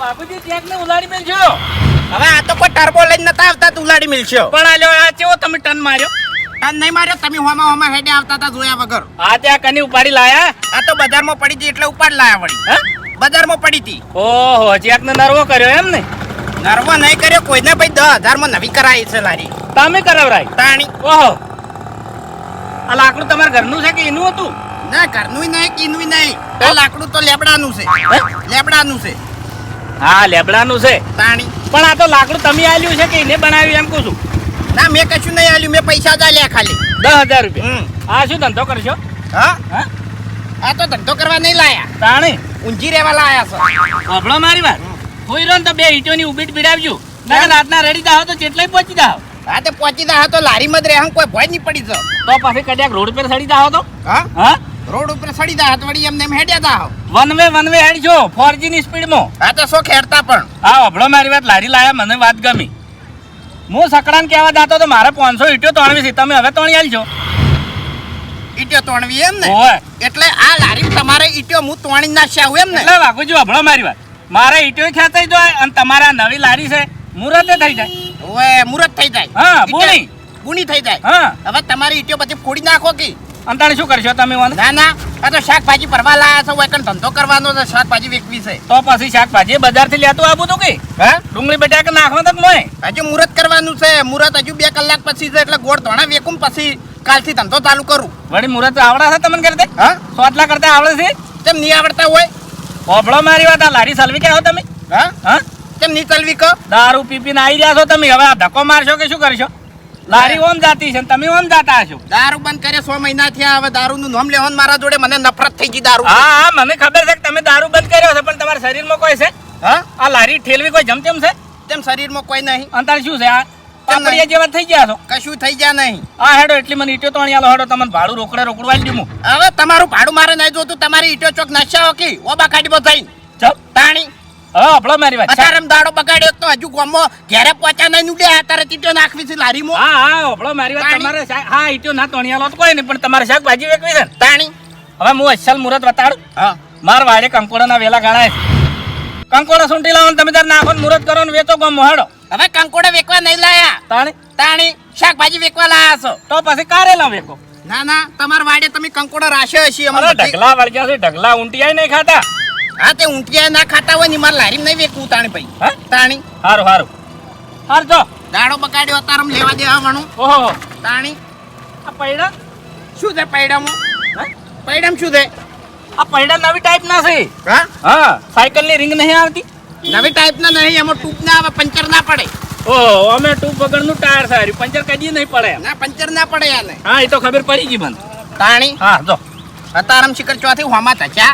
બાપુજી ચેકને ઉલાળી મેલજો હવે આ તો કોઈ ટર્બો લઈને નતા આવતા તું ઉલાડી મિલશો પણ આ લ્યો, આ ચેવો તમે ટન માર્યો? ટન નહીં માર્યો તમે હોમા હોમાં હેડે આવતા હતા જોયા વગર. આ ત્યાં કની ઉપાડી લાયા? આ તો બજારમાં પડી હતી એટલે ઉપાડ લાયા વળી. બજારમાં પડી હતી. ઓહો ચેકને નરવો કર્યો એમ ને? નરવો નહીં કર્યો કોઈને ભાઈ દસ હજારમાં નવી કરાવી છે લારી. તમે કરાવરાય? તાણી. ઓહો. આ લાકડું તમારા ઘરનું છે કે એનું હતું? ના ઘરનું નહીં કીનું નહીં. આ લાકડું તો લેબડાનું છે. લેબડાનું છે. હા લેબડાનું છે. તાણી. પણ આ તો લાકડું તમે આલ્યું છે કે એને બનાવ્યું એમ કહું છું? ના મેં કશું નહીં આલ્યું. મેં પૈસા જ આલ્યા ખાલી. દસ હજાર રૂપિયા. આ શું ધંધો કરશો? હા? હા? આ તો ધંધો કરવા નહીં લાયા. તાણે. ઊંઝી રહેવા લાયા છે. સાંભળો મારી વાત. કોઈ રહ્યો તો બે ઈટોની ઉબીટ પીડાવજો ના રાતના રેડી દાવ તો ચેટલાય પહોંચી દાવ હા? તો પહોંચી દાવ તો લારીમાં જ રહે કોઈ ભય નહીં પડી છે તો પછી કદાચ રોડ પર સડી દાવ તો? હા? હા? રોડ ઉપર સડી દા તો વળી એમને એમ હેડ્યા દા વન વે વન વે હેડજો ફોરની સ્પીડમાં. હા તો શું ખેડતા પણ? હા અભળો મારી વાત લારી લાયા મને વાત ગમી. હું સકડાન કહેવા જાતો તો મારે પાંચસો ઈટો તોણવી છે તમે હવે તોણી આલજો. ઈટ્યો તોણવી એમ ને? એટલે આ લારી તમારે ઈટ્યો હું તોણી નાખ્યા એમ ને? એટલે વાગુજી અભળો મારી વાત. મારે ઈટો ખેંચાઈ જાય અને તમારા નવી લારી છે મુરત થઈ જાય. ઓએ મુરત થઈ જાય. હા, બુણી. બુણી થઈ જાય. હા. હવે તમારી ઈટો પછી ફોડી નાખો કે? અંતાણે શું કરશો તમે વાંધો? ના ના. આ તો શાકભાજી ભરવા લાયા છો એકન ધંધો કરવાનો છે શાકભાજી વેચવી છે. તો પછી શાકભાજી બજારથી લેતું આવું તો કે? હા? ડુંગળી કે નાખવા તો મોય હજુ મુરત કરવાનું છે. મુરત હજુ બે કલાક પછી છે એટલે ગોળ ધોણા વેકું પછી કાલથી ધંધો ચાલુ કરું. વળી મુરત આવડે છે તમને કરતે હા? સોટલા કરતા આવડે છે? તેમ નહીં આવડતા હોય? ઓભળો મારી વાત આ લારી સલવી કે આવો તમે? હા? હા? કેમ નહીં ચાલવી કહો દારૂ પીપીને આવી રહ્યા છો તમે? હવે આ ધક્કો મારશો કે શું કરશો? લારી ઓમ જાતી છે ને તમે ઓમ જાતા હશો? દારૂ બંધ કરે સો મહિના થયા હવે દારૂનું નામ લેવાનું મારા જોડે મને નફરત થઈ ગઈ દારૂ હા હા મને ખબર છે કે તમે દારૂ બંધ કર્યો છે પણ તમારા શરીરમાં કોઈ છે? હા? આ લારી ઠેલવી કોઈ જમતેમ છે? તેમ શરીરમાં કોઈ નહીં. અંતર શું છે આ? કેમ પાપડિયા જેવા થઈ ગયા છો. કશું થઈ ગયા નહીં. આ હેડો એટલી મને ઈટો તોણી આલો હેડો તમને ભાડું રોકડે રોકડવા દઉં. હવે તમારું ભાડું મારે નહીં જોતું તમારી ઈટો ચોક નાશ્યા હો કી ઓબા કાઢી થઈ ચલ. તાણી. હવે આપણો મારી વાત અત્યારે દાડો બગાડ્યો તો હજુ ગોમો ઘેરે પહોંચ્યા નહીં ઉડ્યા તારે ઈટો નાખવી છે લારીમાં. હા હા આપણો મારી વાત તમારે હા ઈટો ના તોણી આલો તો કોઈ નહીં પણ તમારે શાકભાજી વેકવી છે તાણી. હવે હું અસલ મુહૂર્ત બતાડું. હા. માર વાડે કંકોડાના વેલા ગાળાય કંકોડા સુંટી લાવો તમે તાર નાખો મુરત મુહૂર્ત કરો ને વેચો ગમ હેડો. હવે કંકોડા વેકવા નહીં લાયા. તાણી. તાણી શાકભાજી વેકવા લાયા છો. તો પછી કારેલા વેકો? ના ના તમાર વાડે તમે કંકોડા રાશે હશે અમારો ઢગલા વળગ્યા છે ઢગલા ઊંટિયા નહીં ખાતા. હા તે ઊંટિયા ના ખાતા હોય ને માર લારી નહીં વેકવું તાણી ભાઈ. હા? તાણી. હારું હારું. હાર જો. દાડો બગાડ્યો તારમ લેવા દેવા વણું ઓહો તાણી. આ પૈડા? શું છે પૈડામાં? પૈડામાં શું છે? આ પૈડા નવી ટાઈપ ના છે. હા? હા સાયકલની રિંગ નહીં આવતી? નવી ટાઈપ ના નહીં એમાં ટૂંક ના આવે પંચર ના પડે. ઓહો અમે ટૂંક વગરનું ટાયર સારું પંચર કદી નહીં પડે ના પંચર ના પડે આને. હા એ તો ખબર પડી ગઈ મને. તાણી? હા જો. અતારમ શિખર ચોથી હોમાં ધચા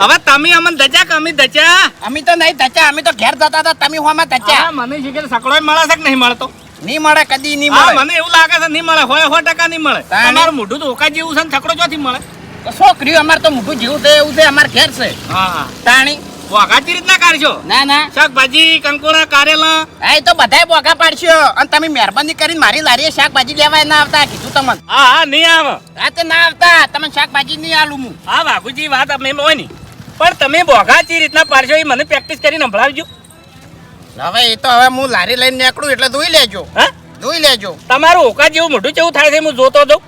હવે તમે અમને દચા કે અમે દચા અમે તો નહીં ધચા અમે તો ઘેર જતા હતા તમે હોમાં ધચા હા મને શિખર સકડો મળે છે કે નહીં મળતો? નહીં મળે કદી નહીં મળે. મને એવું લાગે છે નહીં મળે. હોય સો ટકા નહીં મળે. તમારું મોઢું તો ઓકા જેવું છે ને છકડો ચોથી મળે. છોકરીઓ અમારે તો મોઢું જેવું છે એવું છે અમારે ઘેર છે. હા હા. તાણી? વાઘાતી રીતના કાઢશો? ના ના. શાકભાજી કંકોડા કારેલા? હા એ તો બધાય બોગા પાડશો. અને તમે મહેરબાની કરીને મારી લારીએ શાકભાજી લેવા ના આવતા કીધું તમને. હા હા નહીં આવે. હા તે ના આવતા. તમે શાકભાજી નહીં આલું હું. હા વાઘુજી વાત અમે હોય નહીં પણ તમે બોઘાચી રીતના પાડશો એ મને પ્રેક્ટિસ કરીને સંભળાવજો. હવે એ તો હવે હું લારી લઈને નીકળું એટલે ધોઈ લેજો. હા? ધોઈ લેજો. તમારું ઓકા જેવું મોઢું જેવું થાય છે હું જોતો જાઉં.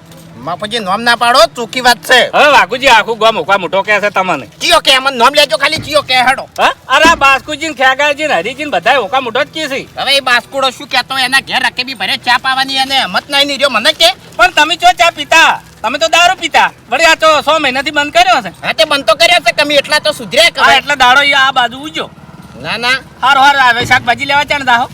બાપુજી નોમ ના પાડો ચૂકી વાત છે. હવે વાઘુજી આખું ગોમ ઓકા મોટો કે છે તમને. ચિયો કે અમને નોમ લેજો ખાલી ચિયો કે હેડો. અરે બાસ્કુજી ખેગાજી હરીજી બધા ઓકા મોટો જ કહે છે. હવે એ બાસ્કુડો શું કહેતો એના ઘેર રકેબી ભરે ચા પાવાની અને હિંમત નહીં ની રહ્યો મને કે. પણ તમે ચો ચા પીતા? તમે તો દારૂ પીતા. વળી આ તો સો મહિનાથી બંધ કર્યો છે. હા તે બંધ તો કર્યો છે કમી એટલા તો સુધર્યા કે હા એટલે દાડો આ બાજુ ઉજો. ના ના. હાર હાર આવે શાકભાજી લેવા ચાણ દાહો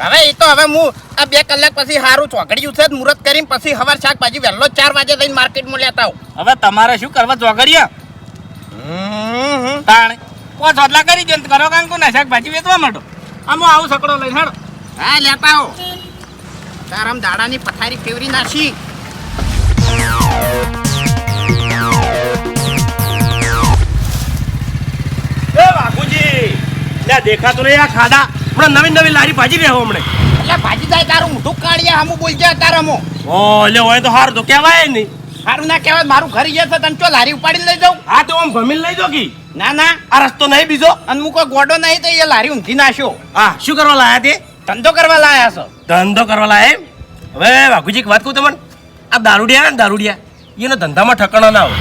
હવે એ તો હવે હું આ બે કલાક પછી સારું ચોકડ્યું છે મુહૂર્ત કરીને પછી હવાર શાકભાજી વહેલો ચાર વાગે જઈને માર્કેટમાં લેતા આવું. હવે તમારે શું કરવા ચોકડીયા તાણે. કરી દે કરો કાંકુ ના શાકભાજી વેચવા માંડો. આમ આવું સકડો લઈને હેડો. હા લેતા આવો. તારામ દાડાની પથારી ફેવરી નાખી એ બાપુજી દેખાતું નહીં આ ખાડા. હમણાં નવી નવી લારી ભાજી રહ્યો હમણે. એટલે ભાજી થાય તારું મોટું કાઢીએ હમું ગયા તારે મો. ઓ એટલે હોય તો હાર તો કહેવાય નહીં. સારું ના કહેવાય મારું ઘર ગયા તો તને ચો લારી ઉપાડીને લઈ જાઉં? હા તો આમ ગમીને લઈ જાઉં કી? ના ના. આ રસ્તો નહીં બીજો? અને હું કોઈ ગોડો નહીં તો એ લારી ઊંધી નાખ્યો હા શું કરવા લાયા તે? ધંધો કરવા લાયા છો. ધંધો કરવા લાયા એમ? હવે વાઘુજી એક વાત કહું તમને. આ દારૂડિયા ને દારૂડિયા એનો ધંધામાં ઠકાણા ના હોય.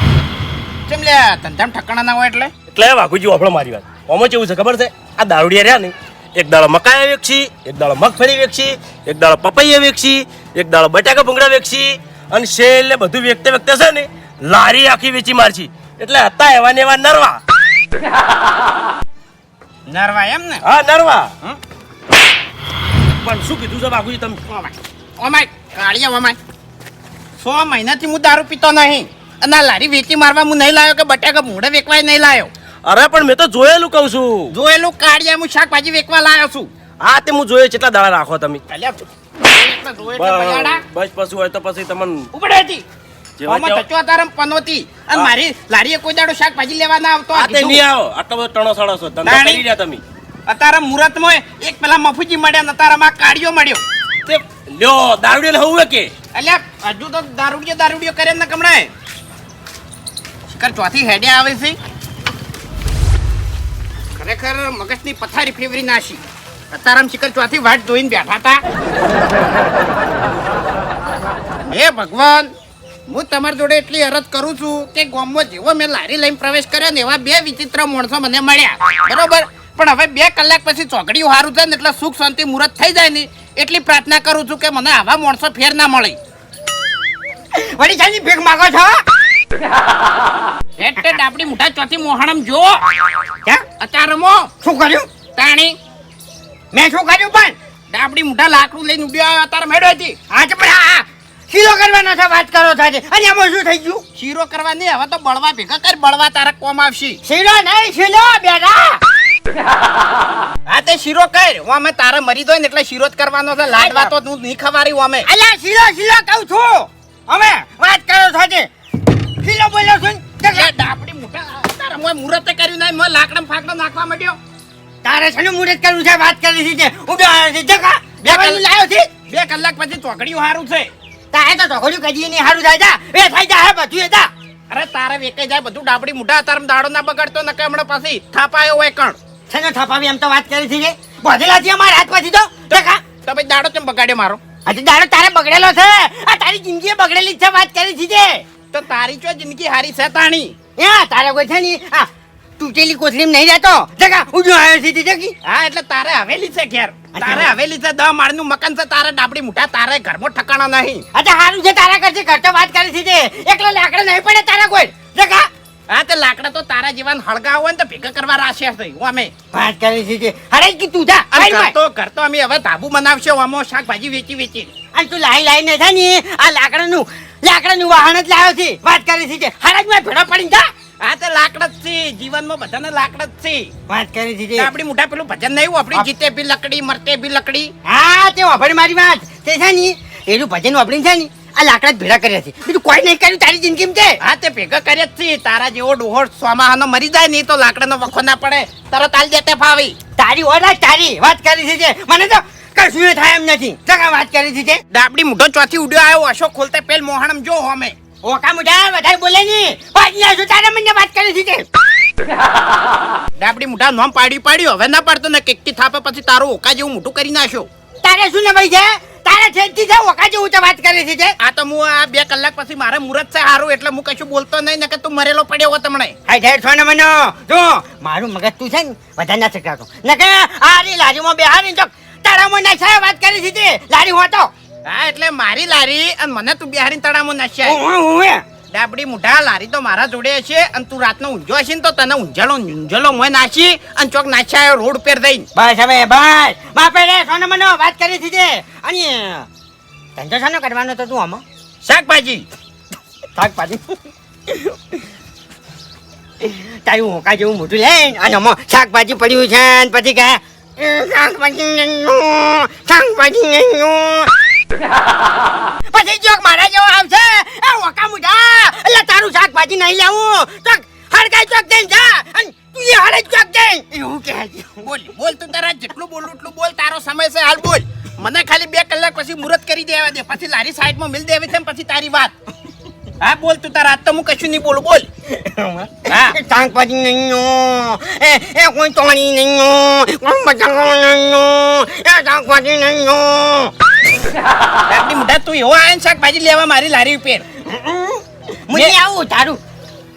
કેમ લે ધંધામાં ઠકાણા ના હોય એટલે? એટલે વાઘુજી ઓફળો મારી વાત. ઓમો કેવું છે ખબર છે? આ દારૂડિયા રહ્યા ને એક દાડો મકાઈ વેચી એક દાડો મગફળી વેચી એક દાડો પપૈયા વેચી એક દાડો બટાકા ભૂંગળા વેચી અને છેલ્લે બધું વેચતે વેચતે છે ને લારી આખી વેચી મારશી. એટલે હતા એવા ને એવા નરવા. નરવા એમ ને? હા નરવા? પણ શું કીધું છે બાપુજી તમે? ઓમાય કાળિયા ઓમાય સો મહિનાથી હું દારૂ પીતો નહીં. અને લારી વેચી મારવા હું નહીં લાવ્યો કે બટાકા ભૂંડે વેકવાય નહીં લાવ્યો અરે પણ મેં તો જોયેલું કહું છું. જોયેલું કાળિયા હું શાકભાજી વેચવા લાવ્યો છું. હા તે હું જોયે કેટલા દાડા રાખો તમે. બસ પછી હોય તો પછી તમને ઉપડે હતી જેવા આમાં તેવા- તચવા તારમ પનોતી. અને મારી લારીએ કોઈ દાડો શાકભાજી લેવા ના આવતો. આ આ તે કીધું. નહીં આવો. આટલો બધો ટણો સડો છો. ધંધો કરી રહ્યા તમે. અતારા મુહૂર્તમાં એક પેલા મફુજી મળ્યા ને અતારામાં કાળિયો મળ્યો. તે લ્યો દારૂડિયો કે અલ્યા હજુ તો દારૂડિયો દારૂડિયો કરે ને કમણાય ચોથી હેડે આવે છે. ખરેખર મગજની પથારી ફેવરી નાશી. અતારામ શિખર ચોથી વાટ જોઈને બેઠા હતા હે ભગવાન, હું તમારી જોડે એટલી અરજ કરું છું કે ગોમમાં જેવો મેં લારી લઈને પ્રવેશ કર્યો ને એવા બે વિચિત્ર માણસો મને મળ્યા. બરોબર? પણ હવે બે કલાક પછી ચોકડીઓ સારું થાય ને એટલે સુખ, શાંતિ, મુહૂર્ત થઈ જાય ને એટલી પ્રાર્થના કરું છું કે મને આવા માણસો ફેર ના મળે. વડી જાની ભેગ માગો છો? ટેટ આપણી મોટા ચોથી મોહણમ જો ક્યાં અચારમો શું કર્યું? તાણી. મેં શું કર્યું પણ? ડાબડી મોટા લાકડું લઈને ઉડ્યો આવ્યો અત્યારે મેળો હતી. આજે પણ આ શીરો કરવાનો છે વાત કરો થાય અને આમાં શું થઈ ગયું? શીરો કરવાની હવે તો બળવા ભેગા કર બળવા તારા કોમ આવશે. શીરો નહીં શીરો બેટા! હા તે શીરો કર હું અમે તારે મરી દો ને એટલે શીરો જ કરવાનો છે. લાડવા તો તું નહીં ખવારી હું અમે અલ્યા શીરો શીરો કહું છું. અમે વાત કરો છો છે શીરો બોલો છું ડાપડી મોટા તારા મોય મુહૂર્તે કર્યું નહીં મોય લાકડા ફાકડા નાખવા માંડ્યો. તારે છે ને મુરત કર્યું છે? વાત કરી છે. ઊભો આવ્યો છે જગા બે કલાક લાવ્યો છે. બે કલાક પછી ચોકડીઓ હારું છે. તારે તો ચોકડીઓ કદી નહીં હારું થાય. જા એ થઈ જા હે બધું એ જા. અરે તારે વેકે જાય બધું ડાબડી મોઢા તારમ દાડો ના બગાડતો કે હમણાં પાછી થાપાયો હોય કણ. છે ને થાપાવી એમ તો વાત કરી છે. બધેલા છે મારા હાથ પછી તો. જગા તો ભાઈ દાડો કેમ બગાડ્યો મારો? હજી દાડો તારે બગડેલો છે. આ તારી જિંદગી બગડેલી છે વાત કરી છે. તો તારી ચો જિંદગી હારી છે તાણી એ તારે કોઈ છે ની આ તૂટેલી કોથળીમાં નહીં રહેતો? જગા ઉજો આવ્યો છે જગી. હા એટલે તારે હવેલી છે ઘેર. તારે હવેલી છે દહ માળનું મકાન છે તારે ડાબડી મુઠા તારે ઘરમાં ઠકાણા નહીં. અચ્છા સારું છે તારા કરશે ઘર તો વાત કરી છે એકલો લાકડા નહીં પડે તારા કોઈ. જગા. હા તે લાકડા તો તારા જીવન હળગા હોય ને તો ભેગા કરવા રાશે થઈ અમે. વાત કરી છે અરે કે તું જા. ઘર તો ઘર તો અમે હવે ધાબુ બનાવશે અમો શાકભાજી વેચી વેચી. અને તું લાઈ લાઈને છે ને. આ લાકડાનું લાકડાનું વાહન જ લાવ્યો છે. વાત કરી છે હરાજમાં ભેડો પડી જા. આ તો લાકડા જ છે. જીવનમાં બધાને લાકડા જ છે. વાત કરી છે આપણી મોટા પેલું ભજન નહીં આપણી જીતે બી લકડી મરતે બી લકડી. હા તે વાપરી મારી વાત. તે છે ને એનું ભજન વાપરીને છે ને આ લાકડા જ ભેગા કર્યા છે. બીજું કોઈ નહીં કર્યું તારી જિંદગી છે? હા તે ભેગા કર્યા જ છે. તારા જેવો ડોહો સોમાહાનો મરી જાય નહીં તો લાકડાનો વખો ના પડે. તરત આલ જતે ફાવી તારી ઓલા તારી. વાત કરી છે મને તો કશું થાય એમ નથી. જગા વાત કરી છે? ડાબડી મુઢો ચોથી ઉડ્યો આવ્યો, અશોક ખોલતે પેલ મોહણમ જો હોમે. ઓકા મુઢા, વધારે બોલે ની પાડી તારે મને વાત કરી છે. ડાબડી મુઢા નોમ પાડી પાડ્યો. હવે ના પાડતો ને કેકટી થાપે પછી તારું ઓકા જેવું મોટું કરી નાખ્યો. તારે શું ને ભાઈ છે? તારે છેડતી છે ઓકા જેવું તો વાત કરી છે. આ તો હું આ બે કલાક પછી મારે મુહૂર્ત છે હારું, એટલે હું કશું બોલતો નહીં ને કે તું મરેલો પડ્યો હો તમને હાય ઢેર છો ને મને. જો, મારું મગજ તું છે ને, વધારે ના ચકાતો ને કે આ રી લારીમાં બેહારી તો તારામાં નાખ્યા વાત કરી છે લારી હોતો. હા એટલે મારી લારી અને મને તું બિહારી તળામાં નાખ્યા. ડાબડી મુઢા લારી તો મારા જોડે છે અને તું રાતનો ઊંઝો હશે ને તો તને ઊંઝાલો ઊંઝાલો મોય નાખી અને ચોક નાખ્યા રોડ પર દઈ બસ હવે બસ. બાપે રે સોનો મનો વાત કરી છે અને ધંધો શાનો કરવાનો તો તું આમાં? શાકભાજી. શાકભાજી? તારું હોકા જેવું મોટું લે અને આમાં શાકભાજી પડ્યું છે અને પછી કહે "એ, શાકભાજી નહીં, શાકભાજી નહીં." પછી જોક મારા જેવો. આવશે એ ઓકા મુઢા એટલે તારું શાકભાજી નહીં લેવું ચોક હડકાઈ ચોક જઈને જા અને તું એ હાલે જ ક્યાંક જાય એવું કહે બોલ બોલ તું તારા જેટલું બોલું એટલું બોલ તારો સમય છે. હાલ બોલ. મને ખાલી બે કલાક પછી મુહૂર્ત કરી દેવા દે પછી લારી સાઈડમાં મિલ દેવી છે પછી તારી વાત. હા બોલ તું તારા તો હું કશું નહીં બોલું બોલ. હા. શાકભાજી નહીં એ એ કોઈ તોણી નહીં કોઈ એ શાકભાજી નહીં આપણી મોઢા તું એવો આયા ને શાકભાજી લેવા મારી લારી ઉપર. મને આવું તારું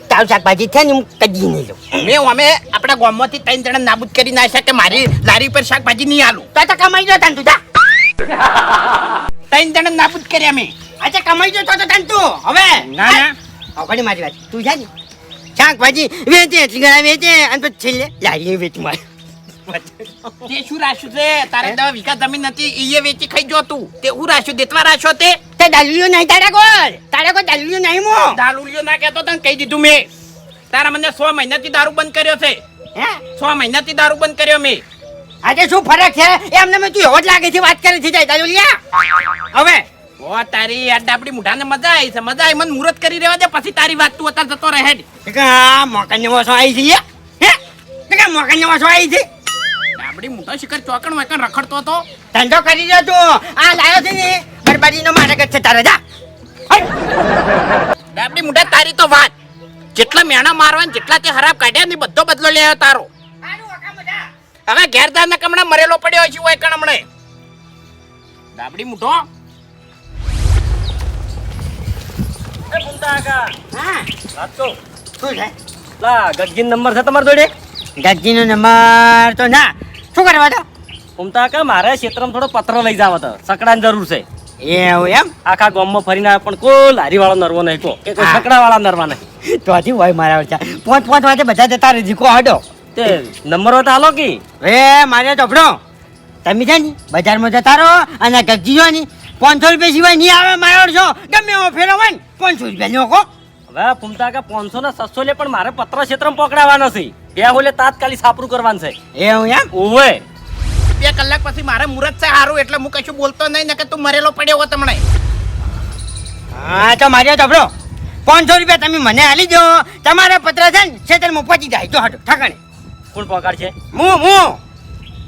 તારું શાકભાજી છે ને હું કદી નહીં લઉં. મેં અમે આપણા ગામમાંથી ત્રણ જણા નાબૂદ કરી નાખ્યા કે મારી લારી ઉપર શાકભાજી નહીં આલું. તો કમાઈ જો તન તું જા. ત્રણ તને નાપુત કર્યા મેં આજે કમાઈ જો તો તો તન તું હવે. ના ના. હવે મારી વાત. તું જા ને શાકભાજી વેચે એટલી વેચે અને પછી છેલ્લે લારી વેચ માર. તે શું રાખ્યું છે? તારે દવા વિકા જમીન નથી એ વેચી ખાઈ જો તું. તે હું રાખ્યું? દેતવા રાખ્યો તે? તે દાલુયો નહીં તારા કોલ તારા કોઈ દાલુયો નહીં મો. દારૂલિયો ના કહેતો તને કહી દીધું મેં. તારા મને સો મહિનાથી દારૂ બંધ કર્યો છે. હે? સો મહિનાથી દારૂ બંધ કર્યો મેં. આજે શું ફરક છે? એમને મેં તું એવો જ લાગે છે વાત કરે છે જાય દાલુલિયા હવે. ઓ તારી આ આપડી મુઢાને મજા આવી છે મજા આવી. મને મુહૂર્ત કરી રહેવા દે પછી તારી વાત તું અત્યારે જતો રહે જ. આ મોકન વાસો આવી છે હે? કે મોકન વાસો આવી છે? આપડી મુઢો શિખર ચોકણ વાકણ રખડતો હતો? ધંધો કરી રહ્યો તું આ લાયો છે ને બરબાદીનો માર્ગ છે તારે જા. આપડી મુઢા તારી તો વાત. જેટલા મેણા મારવા ને જેટલા તે હરાબ કાઢ્યા ને બધો બદલો લે તારો. હવે ઘેરદાર ને કમણે મરેલો પડ્યો છે હોય કણ હમણે? ડાબડી મુઢો એ ભૂમતા કાકા હા. વાત શું છે? લા ગગજીન નંબર છે તમારા જોડે? ગરજીનો નંબર તો ના. શું કરવા તો? ઉમતા કા મારે ક્ષેત્રમાં થોડો પત્ર લઈ જાવ તો સકડાની જરૂર છે. એવું એમ? આખા ગામમાં ફરીને આવ્યો પણ કોઈ લારી વાળો નરવો નહીં કો કે કોઈ સકડાવાળા સકડા વાળા નરવા નહીં. તો હજી હોય મારા પાંચ પાંચ વાગે બધા જતા રહી જીકો હડો. તે નંબર તો હાલો કે? રે મારે ચોપડો. તમે છે ને બજારમાં જતા રહો અને ગરજી જો ને પાંચસો રૂપિયા સિવાય નહીં આવે મારો છો ગમે એવો ફેરો હોય ને પાંચસો રૂપિયા લ્યો કો હવે પૂમતા કે પાંચસો ને સસ્સો લે પણ મારે પત્ર ક્ષેત્રમાં પકડાવાનો છે. બે હોલે તાત્કાલિક સાપરું કરવાનું છે. એ હું એમ? ઓવે. બે કલાક પછી મારે મુરત છે સારું એટલે હું કશું બોલતો નહીં ને કે તું મરેલો પડ્યો હો તમને હા તો મારે ચોપડો. પાંચસો રૂપિયા તમે મને આલી દો. તમારા પત્ર છે ને ખેતરમાં પહોંચી જાય. જો હટો ઠકાણે. કોણ પગાર છે? હું હું.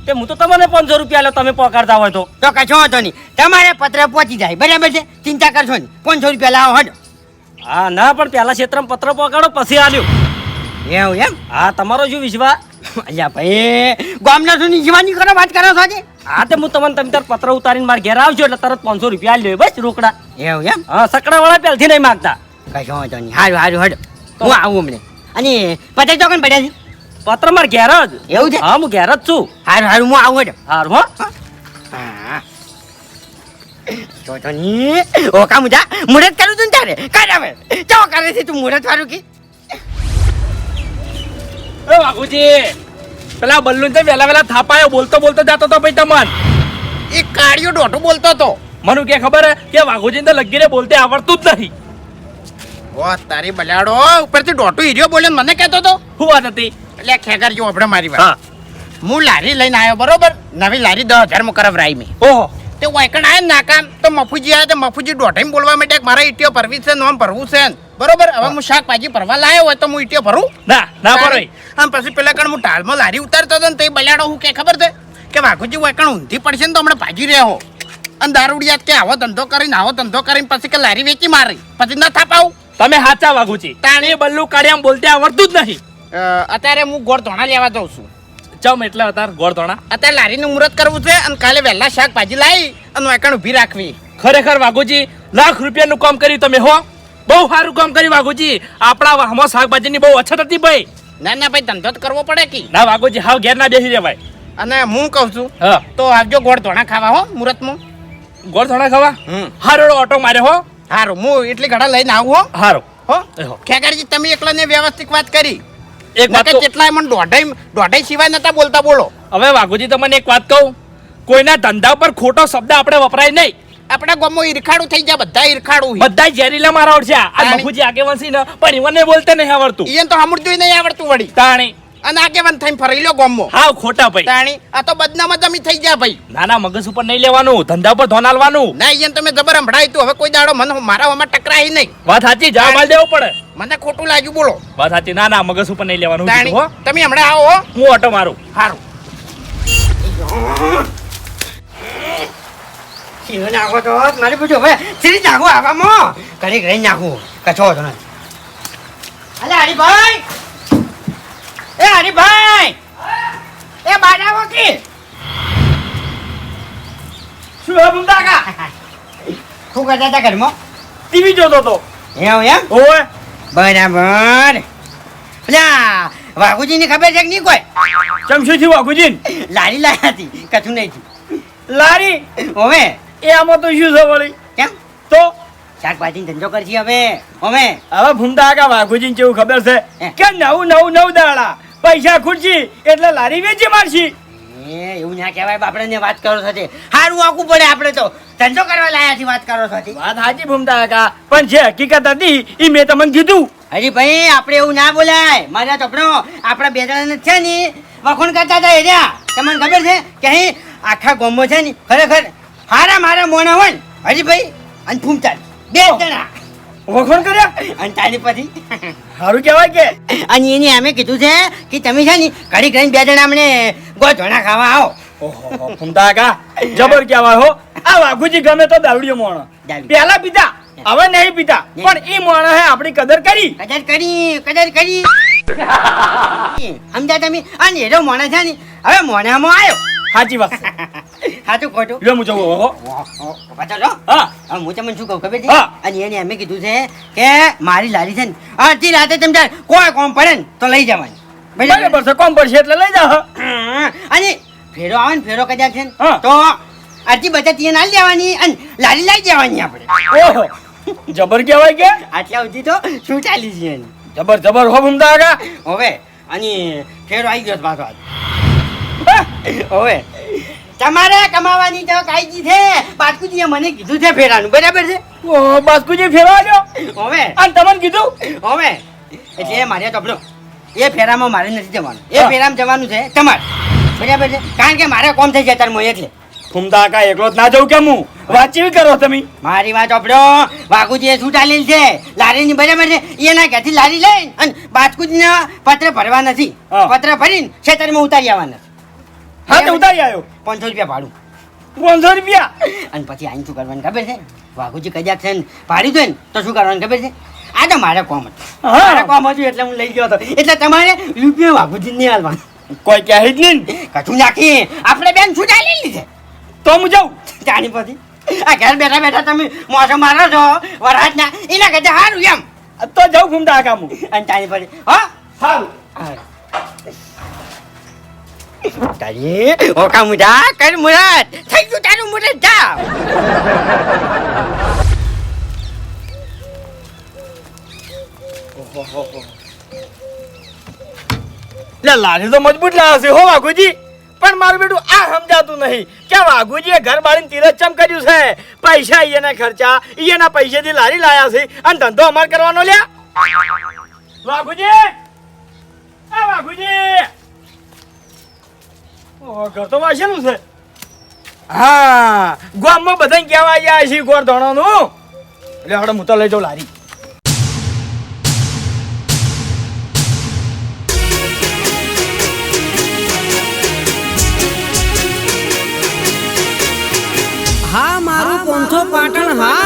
તે હું તો તમને પાંચસો રૂપિયા લો તમે પગારતા હોય તો. તો કશો વાંધો નહીં. તમારે પત્ર પહોંચી જાય બરાબર છે? ચિંતા કરશો નહીં. પાંચસો રૂપિયા લાવો હટો. હા ના પણ પહેલા ક્ષેત્રમાં પત્ર પગાડો પછી આલ્યો. એવું એમ? હા તમારો શું વિશ્વાસ? અલ્યા ભાઈ ગામના શું જીવાની કરો વાત કરો છો હા તે હું તમને તમે તાર પત્ર ઉતારીને મારા ઘેર આવજો એટલે તરત પાંચસો રૂપિયા લ્યો બસ રોકડા. એવું એમ? હા સકડા વાળા પહેલથી નહીં માગતા. કશો વાંધો નહીં. સારું સારું હડો હું આવું હમણાં. અને પચાસ ચોકન પડ્યા છે? પત્ર માર ઘેર જ. એવું છે? હા હું ઘેર જ છું. હું આવું હડો. હારું હો. હા. તો તો ની. ઓકા મુજા મુરત કરું તું તારે. કર હવે. ચો કરે છે તું મુરત વાળું કી? એ વાઘુજી પેલા બલ્લુન તો વેલા વેલા થાપાયો બોલતો બોલતો જતો તો ભાઈ તમન. એ કાળિયો દોઢો બોલતો હતો. મને કે ખબર હે કે વાઘુજી તો લગીને બોલતે આવડતું જ નહીં. ઓ તારી બલાડો ઉપરથી દોઢું હીર્યો બોલ્યો ને મને કહેતો હતો શું વાત હતી? એટલે ખેગર જો આપણે મારી વાત. હા. લારી લઈને આવ્યો બરોબર? નવી લારી દસ હજારમાં કરાવરાઈ મેં ઓહો. તે વાયકણ આવે નાકામ તો મફુજી આવે તો મફુજી દોઢાઈ બોલવા માટે મારા ઈટીઓ ભરવી છે નોમ ભરવું છે બરોબર? હવે હું. શાકભાજી ભરવા લાયો હોય તો હું ઈટીઓ ભરું? ના ના પરોય આમ પછી પેલા કણ હું ઢાળમાં લારી ઉતારતો હતો ને તે બલાડો હું કે ખબર છે? કે વાઘુજી વાયકણ ઊંધી પડશે ને તો હમણાં ભાજી રહ્યો અને દારૂડિયાત કે આવો ધંધો કરીને આવો ધંધો કરીને પછી કે લારી વેચી મારી. પછી ન થાપાવું. તમે સાચા વાઘુજી. તાણી બલ્લુ કાઢ્યા બોલતે આવડતું જ નહીં. અત્યારે હું ગોળ ધોણા લેવા જાઉં છું. ચમ એટલે અત્યારે ગોળ ધોણા. અત્યારે લારીનું મુહૂર્ત કરવું છે અને કાલે વહેલા શાકભાજી લાવી અને વાંકણ ઊભી રાખવી. ખરેખર વાઘુજી લાખ રૂપિયાનું કામ કર્યું તમે હો. બહુ સારું કામ કર્યું વાઘુજી. આપણા વાહમાં શાકભાજીની બહુ અછત હતી ભાઈ. ના ના ભાઈ ધંધો જ કરવો પડે કે. ના વાઘુજી હાવ ઘેર ના બેસી જવાય. અને હું કહું છું હા. તો આવજો ગોળ ધોણા ખાવા હો મુહૂર્તમાં ગોળ ધોણા ખાવા? હારો ઓટો મારે હો. સારું હું એટલી ઘડા લઈને આવું હો. હારો. હો. ખેગારજી તમે એકલા ને વ્યવસ્થિત વાત કરી. એક વાત કેટલાય મને દોઢાઈ દોઢાઈ સિવાય નતા બોલતા બોલો. હવે વાઘુજી તમને એક વાત કહું. કોઈના ધંધા પર ખોટો શબ્દ આપણે વપરાય નહીં. આપણે ગમો ઈરખાડું થઈ જાય બધા ઈરખાડું બધા ઝેરીલા મારા છે. આ. મફુજી આગેવાન છે ને પણ ઈવને બોલતે નહીં આવડતું. ઈયન તો હમુર નહીં આવડતું વળી. તાણી. અને આગેવાન થઈને ફરી લ્યો ગોમો હા ખોટા ભાઈ. તાણી આ તો બદનામ થઈ ગયા ભાઈ. નાના મગજ ઉપર નહીં લેવાનું ધંધા ઉપર ધોન આલવાનું. ના ઈયન તમે જબર સંભળાય તું હવે કોઈ દાડો મને મારા આમાં ટકરાય નહીં. વાત સાચી જવાબ માલ દેવો પડે. મને ખોટું લાગ્યું બોલો. બસ સાચી. ના ના મગજ ઉપર નહીં લેવાનું. હું હો. તમે હમણાં આવો હો. ઓટો મારું. સારું શીરો નાખો તો મારે પૂછો હવે સીરી નાખો આવામાં? ઘડીક રહી નાખું. કચો હતો નથી અલે હરિભાઈ! એ હરિભાઈ! એ બાજાવો કે શું હે શું કરતા હતા ઘરમાં? ટીવી જોતો તો એમ એમ? ઓવે બરાબર. પેલા વાઘુજીની ખબર છે કે નહીં કોઈ? ચમશું થયું વાઘુજીન? લારી લાયા હતી કશું નહીં થયું. લારી? હવે. એ આમાં તો શું છે વળી? કેમ? તો? શાકભાજી ધંધો કરશી હવે. હવે. હવે ભૂમતા કાકા વાઘુજીન કેવું ખબર છે? કે નવું નવું નવ દાડા. પૈસા ખૂટશી એટલે લારી વેચી મારશી. એ એવું ના કહેવાય આપણે વાત કરો સાથે હારું આખું પડે આપણે તો. ધંધો કરવા લાયા છીએ વાત કરો સાથે વાત સાચી ભૂમતા કાકા પણ જે હકીકત હતી એ મેં તમને કીધું. હજી ભાઈ આપણે એવું ના બોલાય. મારા ચોપડો આપણા બે જણા છે ને વખોણ કરતા હતા એર્યા તમને ખબર છે કે અહીં આખા ગોમ્બો છે ને ખરેખર હારા મારા મોણા હોય ને. હજી ભાઈ અને ફૂમતા બે જણા. વખોણ કર્યા. અને તારી પછી? સારું કહેવાય કે. અને એને અમે કીધું છે કે તમે છે ને ઘડી ઘડી બે જણા અમને ગોધોણા ખાવા આવો. ઓહો ભૂમતા જબર કહેવાય હો. આ વાઘુજી ગમે તો દાવડીઓ મોણો. પેલા પીતા હવે નહીં પીતા પણ એ મોણો હે આપણી કદર કરી. કદર કરી કદર કરી. સમજ્યા તમે? અને એનો મોણા છે ને હવે મોણામાં આવ્યો. સાચી વાત સાચું ખોટું લ્યો હું જવું હો. પાછો જો હા. હું તમને શું કહું ખબર છે? અને એને અમે કીધું છે કે મારી લારી છે ને અડધી રાતે તમે તાર કોઈ કોમ પડે ને તો લઈ જવાની. બરાબર? છે કોમ પડશે એટલે લઈ જાઓ અને ફેરો આવે ને ફેરો કદાચ છે ને તો અડધી બચત એને ના લેવાની અને લારી લઈ જવાની આપણે. ઓહો. જબર કહેવાય કે? આટલા સુધી તો શું ચાલી છે જબર જબર હો ભૂમતા હવે અને ફેરો આવી ગયો પાછો. હવે તમારે કમાવાની તો કાયદી છે. બાસ્કુજીએ મને કીધું છે ફેરાનું. બરાબર છે? ઓ બાસ્કુજી ફેરવા દો હવે અને તમને કીધું? ઓવે એટલે મારે તપડો એ ફેરામાં મારે નથી જવાનું. એ. ફેરામાં જવાનું છે તમારે. બરાબર છે? કારણ કે મારે કોમ થઈ જતા હું એટલે. ફૂમતા કા એકલો જ ના જવું કેમ હું? વાત કેવી કરો તમે? મારી વાત તપડો વાઘુજીએ શું ચાલેલ છે? લારીની બરાબર છે? એના ઘેરથી લારી લઈને અને બાસ્કુજીના પત્ર ભરવા નથી. પત્ર ભરીને ખેતરમાં ઉતારી આવવાના હા તો ઉતારી આવ્યો. પાંચસો રૂપિયા ભાડું. પાંચસો રૂપિયા? અને પછી આઈને શું કરવાનું ખબર છે? વાઘુજી કજાક છે ને ભાડ્યું છે ને તો શું કરવાનું ખબર છે? આ તો મારે કોમ હતું. મારે કોમ હતું એટલે હું લઈ ગયો હતો. એટલે તમારે રૂપિયા વાઘુજી નહીં હાલવાનું. કોઈ કહે જ નહીં. કશું નાખી આપણે બેન છૂટા લેલી છે તો હું જાઉં. ચાની પછી. આ ઘેર બેઠા બેઠા તમે મોસો મારો છો વરાજના એના કરતા સારું એમ. તો જાઉં ઘૂમતા હું અને ચાની પછી હા? સારું તારી ઓકા મુઢા કર મુરાદ થઈ ગયું તારું મુરાદ જા લે, લારી તો મજબૂત લાવે છે, હો, વાઘુજી. પણ મારું બેટું આ સમજાતું નહીં કે વાઘુજીએ ઘર બાળીને તિરત ચમ કર્યું છે? પૈસા એના ખર્ચા એના પૈસેથી લારી લાયા છે અને ધંધો અમાર કરવાનો લ્યા. વાઘુજી! આ વાઘુજી! ઘર તો વાસેલું છે. હા ગામમાં બધાને કહેવા આવ્યા છે ગોળ ધોણાનું એટલે હડો હું તો લઈ જાઉં લારી. હા મારું પોંથો પાટણ હા.